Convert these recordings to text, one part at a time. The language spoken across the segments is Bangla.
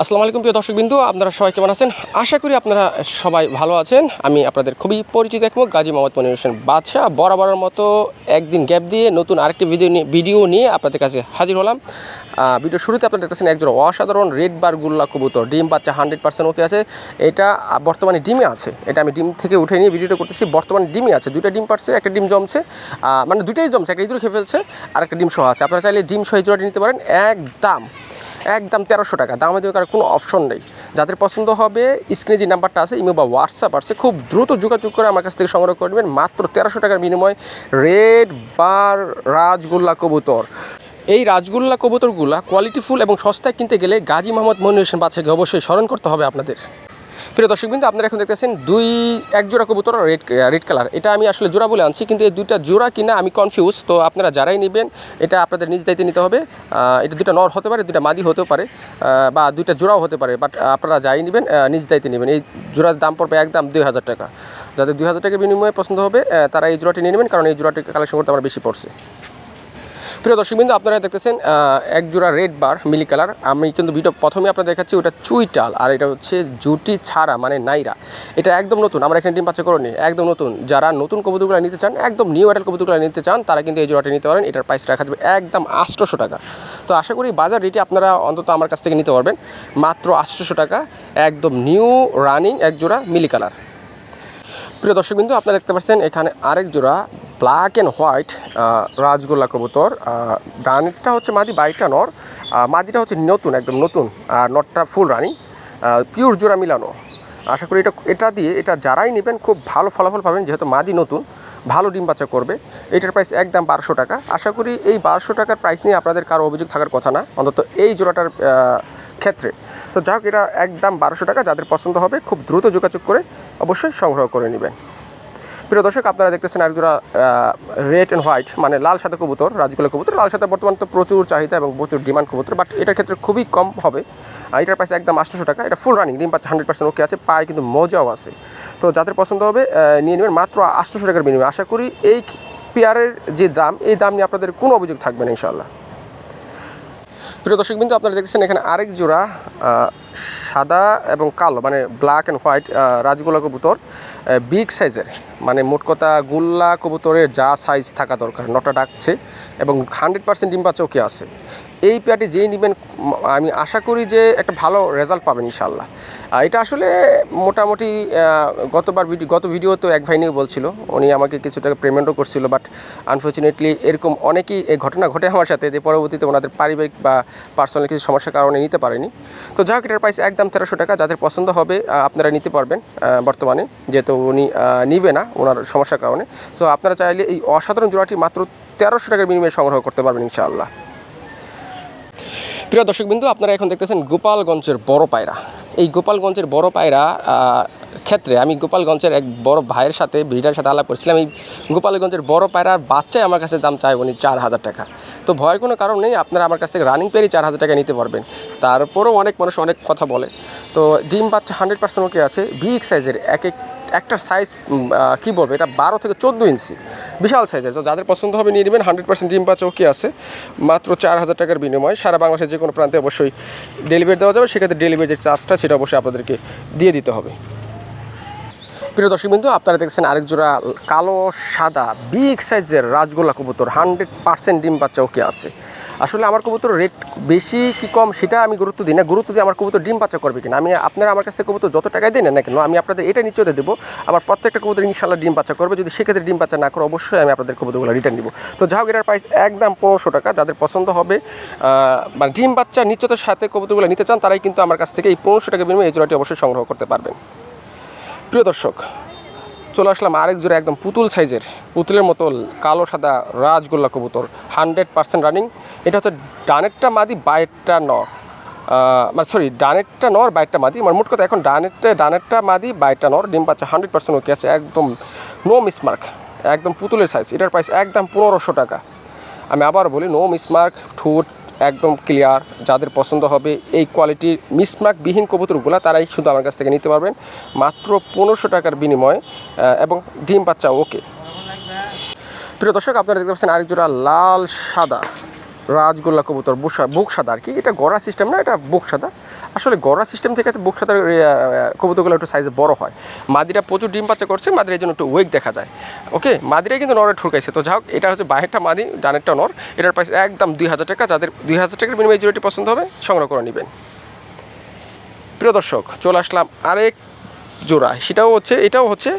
আসসালামু আলাইকুম প্রিয় দর্শকবিন্দু, আপনারা সবাই কেমন আছেন? আশা করি আপনারা সবাই ভালো আছেন। আমি আপনাদের খুবই পরিচিত এক গাজী মোহাম্মদ মনির হোসেন বাদশাহ। বরাবরের মতো একদিন গ্যাপ দিয়ে নতুন আরেকটি ভিডিও নিয়ে ভিডিও নিয়ে আপনাদের কাছে হাজির হলাম। ভিডিও শুরুতে আপনারা দেখতেছেন একজন অসাধারণ রেড বার গুল্লা কবুতর। ডিম বাচ্চা হান্ড্রেড পার্সেন্ট ওকে আছে। এটা বর্তমানে ডিমে আছে। এটা আমি ডিম থেকে উঠে নিয়ে ভিডিওটা করতেছি। বর্তমানে ডিমে আছে। দুইটা ডিম পারছে, একটা ডিম জমছে। মানে দুইটাই জমছে, একটা ইঁদুর খেয়ে ফেলছে আর একটা ডিম সহ আছে। আপনারা চাইলে ডিম সহ জোড়াটি নিতে পারেন। একদম একদম তেরোশো টাকা। দামে দেওয়ার কারও কোনো অপশন নেই। যাদের পছন্দ হবে স্ক্রিনে যে নাম্বারটা আছে ইমেল বা হোয়াটসঅ্যাপ আছে, খুব দ্রুত যোগাযোগ করে আমার কাছ থেকে সংগ্রহ করবেন। মাত্র তেরোশো টাকার বিনিময়ে রেড বার রাজগোল্লা কবুতর। এই রাজগোল্লা কবুতরগুলা কোয়ালিটিফুল এবং সস্তায় কিনতে গেলে গাজী মোহাম্মদ মনির হোসেন বাদশাকে অবশ্যই স্মরণ করতে হবে আপনাদের। প্রিয় দর্শক বিন্দু আপনারা এখন দেখতেছেন দুই এক জোড়া কবুতর, রেড রেড কালার। এটা আমি আসলে জোড়া বলে আনছি, কিন্তু এই দুইটা জোড়া কিনা আমি কনফিউজ তো আপনারা যারাই নেবেন, এটা আপনাদের নিজ দায়িত্বে নিতে হবে। এটা দুটা নর হতে পারে দুটা মাদি হতেও পারে বা দুইটা জোড়াও হতে পারে বাট আপনারা যাই নেবেন নিজ দায়িত্বে নেবেন। এই জোড়ার দাম পড়বে একদম দুই হাজার টাকা। যাদের দুই হাজার টাকা বিনিময়ে পছন্দ হবে তারা এই জোড়াটি নিয়ে নেবেন, কারণ এই জোড়াটি কালেকশন করতে আমার বেশি পড়ছে। প্রিয় দর্শকবৃন্দ আপনারা দেখতেছেন আহ, এক জোড়া রেড বার মিলি কালার আমি কিন্তু ভিডিও প্রথমে আপনার দেখাচ্ছি ওটা চুইটাল আর এটা হচ্ছে জুটি ছাড়া মানে নাইরা। এটা একদম নতুন আমরা এখানে ডিম পাচ্ছে করিনি একদম নতুন। যারা নতুন কবুতরগুলো নিতে চান একদম নিউ অ্যাডাল কবুতরগুলো নিতে চান তারা কিন্তু এই জোড়াটা নিতে পারেন। এটার প্রাইস রাখা যাবে একদম আটশোশো টাকা। তো আশা করি বাজার রেটে আপনারা অন্তত আমার কাছ থেকে নিতে পারবেন। মাত্র আটশোশো টাকা একদম নিউ রানিং এক জোড়া মিলি কালার প্রিয় দর্শকবিন্দু আপনারা দেখতে পাচ্ছেন এখানে আরেক জোড়া ব্ল্যাক অ্যান্ড হোয়াইট রাজগোল্লা কবুতর। ডানটা হচ্ছে মাদি বাইটা নর। মাদিটা হচ্ছে নতুন, একদম নতুন, আর নটটা ফুল রানি পিওর জোড়া মিলানো। আশা করি এটা এটা দিয়ে এটা যারাই নেবেন, খুব ভালো ফলাফল পাবেন, যেহেতু মাদি নতুন। ভালো ডিম বাচ্চা করবে। এটার প্রাইস একদম বারোশো টাকা। আশা করি এই বারোশো টাকার প্রাইস নিয়ে আপনাদের কারও অভিযোগ থাকার কথা না। অন্তত এই জোড়াটার ক্ষেত্রে। তো যাই হোক, এটা একদম বারোশো টাকা। যাদের পছন্দ হবে, খুব দ্রুত যোগাযোগ করে অবশ্যই সংগ্রহ করে নেবেন। প্রিয় দর্শক, আপনারা দেখতেছেন একজোড়া রেড অ্যান্ড হোয়াইট মানে লাল সাদা কবুতর রাজগুলা কবুতর। লাল সাদা বর্তমান তো প্রচুর চাহিদা এবং প্রচুর ডিমান্ড কবুতর বাট এটার ক্ষেত্রে খুবই কম হবে। এটার প্রাইস একদম আটশোশো টাকা। এটা ফুল রানিং ডিম পাচ্ছে হান্ড্রেড পার্সেন্ট ওকে আছে, পায়ে কিন্তু মজাও আছে। তো যাদের পছন্দ হবে নিয়ে নেবেন মাত্র আটশোশো টাকার বিনিময়ে। আশা করি এই পেয়ারের যে দাম, এই দাম নিয়ে আপনাদের কোনো অভিযোগ থাকবে না ইনশাল্লাহ প্রিয় দর্শক বিন্দু আপনারা দেখছেন এখানে আরেক জোড়া সাদা এবং কালো মানে ব্ল্যাক অ্যান্ড হোয়াইট রাজগোলা কবুতর বিগ সাইজের মানে মোট কথা গুল্লা কবুতরের যা সাইজ থাকা দরকার, নটা ডাকছে এবং হান্ড্রেড পার্সেন্ট ডিম বাচ্চা ওকে আছে। এই পেয়ারটি যেই নেবেন, আমি আশা করি যে একটা ভালো রেজাল্ট পাবেন ইনশাল্লাহ এটা আসলে মোটামুটি গতবার ভিডিও গত ভিডিও তো এক ভাই নিয়ে বলছিল, উনি আমাকে কিছু টাকা পেমেন্টও করছিল বাট আনফর্চুনেটলি এরকম অনেকেই এই ঘটনা ঘটে আমার সাথে, যে পরবর্তীতে ওনাদের পারিবারিক বা পার্সোনাল কিছু সমস্যার কারণে নিতে পারেনি। তো যাই হোক, এটার প্রাইস একদম তেরোশো টাকা যাদের পছন্দ হবে আপনারা নিতে পারবেন বর্তমানে। যেহেতু উনি নিবে না, ওনার সমস্যার কারণে। সো আপনারা চাইলে এই অসাধারণ জোড়াটি মাত্র তেরোশো টাকার বিনিময়ে সংগ্রহ করতে পারবেন, ইনশাআল্লাহ। প্রিয় দর্শকবিন্দু, আপনারা এখন দেখতেছেন গোপালগঞ্জের বড় পায়রা। এই গোপালগঞ্জের বড় পায়রা ক্ষেত্রে আমি গোপালগঞ্জের এক বড় ভাইয়ের সাথে, ব্রিডার সাথে আলাপ করছিলাম। এই গোপালগঞ্জের বড় পায়রার বাচ্চাই আমার কাছে দাম চায় উনি চার হাজার টাকা। তো ভয়ের কোনো কারণ নেই, আপনারা আমার কাছ থেকে রানিং পেয়েই চার হাজার টাকা নিতে পারবেন। তারপরেও অনেক মানুষ অনেক কথা বলে। তো ডিম বাচ্চা হান্ড্রেড পার্সেন্ট ওকে আছে বিগ সাইজের এক এক একটা সাইজ কি বলব, এটা বারো থেকে চোদ্দ ইঞ্চি বিশাল সাইজ আছে যাদের পছন্দ হবে নিয়ে নেবেন হান্ড্রেড পার্সেন্ট ডিম পাচ্ছে ওকে আছে। মাত্র চার হাজার টাকার বিনিময়ে সারা বাংলাদেশের যে কোনো প্রান্তে অবশ্যই ডেলিভারি দেওয়া যাবে। সেক্ষেত্রে ডেলিভারি যে চার্জটা সেটা অবশ্যই আপনাদেরকে দিয়ে দিতে হবে। প্রিয় দর্শক বিন্দু, আপনারা দেখছেন আরেক জোড়া কালো সাদা বিগ সাইজের রাজগোল্লা কবুতর হান্ড্রেড পার্সেন্ট ডিম বাচ্চা, ওকে আছে। আসলে আমার কবুতর রেট বেশি কি কম সেটা আমি গুরুত্ব দিই না। গুরুত্ব দিয়ে আমার কবুতর ডিম বাচ্চা করবে কিনা? আমি, আপনারা আমার কাছ থেকে কবুতর যত টাকায় দেন না কেন, আমি আপনাদের এটা নিশ্চয় দেবো। আমার প্রত্যেকটা কবুতর ইনশাল্লাহ ডিম বাচ্চা করবে। যদি সেক্ষেত্রে ডিম বাচ্চা না করে, অবশ্যই আমি আপনাদের কবুতরগুলো রিটার্ন দিব। তো যাই এটার প্রাইস একদম পনেরোশো টাকা। যাদের পছন্দ হবে মানে ডিম বাচ্চা নিশ্চয়তার সাথে কবুতরগুলো নিতে চান, তারাই কিন্তু আমার কাছ থেকে এই পনেরোশো টাকা বিনিময়ে এই জোড়াটি অবশ্যই সংগ্রহ করতে পারবেন। প্রিয় দর্শক চলে আসলাম আরেক জোড়া একদম পুতুল সাইজের পুতুলের মতো কালো সাদা রাজগোল্লা কবুতর হান্ড্রেড পার্সেন্ট রানিং। এটা হচ্ছে ডানেরটা মাদি বাইরটা আহ, মানে সরি ডানেরটা নর বাইরটা মাদি। মানে মোট কথা এখন ডানেরটা ডানেরটা মাদি বাইরটা নর ডিম পাচ্ছে হান্ড্রেড পার্সেন্ট ওকে আছে একদম নো মিসমার্ক একদম পুতুলের সাইজ এটার প্রাইস একদম পনেরোশো টাকা। আমি আবার বলি নো মিসমার্ক ঠোঁট একদম ক্লিয়ার যাদের পছন্দ হবে এই কোয়ালিটির মিসমার্কবিহীন কবুতরগুলো তারাই শুধু আমার কাছ থেকে নিতে পারবেন। মাত্র পনেরোশো টাকার বিনিময়ে এবং ডিম বাচ্চা ওকে প্রিয় দর্শক, আপনারা দেখতে পাচ্ছেন আরেক জোড়া লাল সাদা। রাজগোল্লা কবুতর বুক বুক সাদা আর কি। এটা গড়া সিস্টেম না, এটা বুক সাদা আসলে গড়া সিস্টেম থেকে বুক সাদার কবুতরগুলো একটু সাইজে বড় হয়। মাদিরা প্রচুর ডিম বাচ্চা করছে মাদিরা জন্য একটু ওয়েক দেখা যায়। ওকে মাদিরাই কিন্তু নরে ঠুকাইছে তো যাই হোক এটা হচ্ছে বাহিরটা মাদি, ডানেরটা নর। এটার প্রাইস একদম দুই হাজার টাকা। যাদের দুই হাজার টাকার বিনিময়ে জুড়িটি পছন্দ হবে, সংগ্রহ করে নেবেন। প্রিয় দর্শক, চলে আসলাম আরেক জোড়া সেটাও হচ্ছে, এটাও হচ্ছে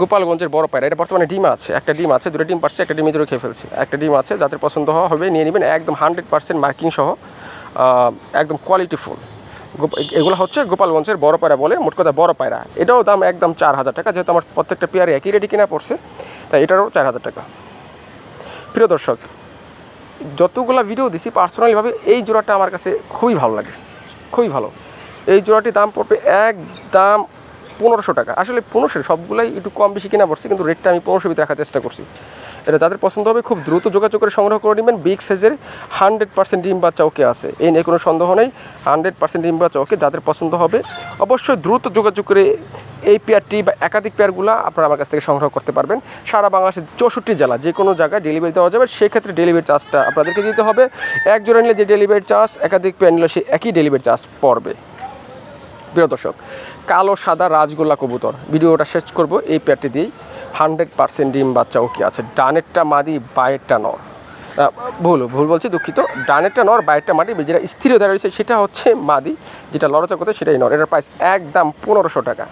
গোপালগঞ্জের বড় পায়রা, এটা বর্তমানে ডিম আছে, একটা ডিম আছে, দুটো ডিম পারছে, একটা ডিম ধরে খেয়ে ফেলছে। একটা ডিম আছে, যাদের পছন্দ হওয়া হবে নিয়ে নেবেন, একদম হান্ড্রেড পার্সেন্ট মার্কিং সহ একদম কোয়ালিটি ফুল। এগুলো হচ্ছে গোপালগঞ্জের বড় পায়রা বলে, মোট কথা বড় পায়রা। এটাও দাম একদম চার হাজার টাকা, যেহেতু আমার প্রত্যেকটা পেয়ারে একই রেডি কিনা পড়ছে, তাই এটারও চার হাজার টাকা। প্রিয় দর্শক, যতগুলো ভিডিও দিছি পার্সোনালিভাবে এই জোড়াটা আমার কাছে খুবই ভালো লাগে, খুবই ভালো। এই জোড়াটির দাম পড়বে একদম পনেরোশো টাকা। আসলে পনেরোশো সবগুলাই একটু কম বেশি কিনা পড়ছে, কিন্তু রেটটা আমি পনেরোশো ভিতরে রাখার চেষ্টা করছি। এটা যাদের পছন্দ হবে খুব দ্রুত যোগাযোগ করে সংগ্রহ করে নেবেন। বিগ সাইজের হান্ড্রেড পার্সেন্ট ডিম বাচ্চা ওকে আছে। এই নিয়ে কোনো সন্দেহ নেই। হান্ড্রেড পার্সেন্ট ডিম বাচ্চা ওকে যাদের পছন্দ হবে, অবশ্যই দ্রুত যোগাযোগ করে এই পেয়ারটি বা একাধিক পেয়ারগুলো আপনারা আমার কাছ থেকে সংগ্রহ করতে পারবেন। সারা বাংলাদেশের চৌষট্টি জেলা, যে কোনো জায়গায় ডেলিভারি দেওয়া যাবে। সেক্ষেত্রে ডেলিভারি চার্জটা আপনাদেরকে দিতে হবে। এক জোড়া নিলে যে ডেলিভারি চার্জ একাধিক পেয়ার নিলে সে একই ডেলিভারি চার্জ পড়বে। প্রিয় দর্শক, কালো, সাদা, রাজগোল্লা কবুতর। ভিডিওটা শেষ করব এই পেয়ারটি দিয়েই। হান্ড্রেড পার্সেন্ট ডিম বাচ্চা ওকে আছে। ডানেরটা মাদি, বায়েরটা নর। ভুল ভুল বলছি, দুঃখিত। ডানেরটা নর, বায়েরটা মাদি যেটা স্থির হয়ে দাঁড়িয়েছে সেটা হচ্ছে মাদি, যেটা লড়াচা করতে সেটাই নর। এটার প্রাইস একদম পনেরোশো টাকা।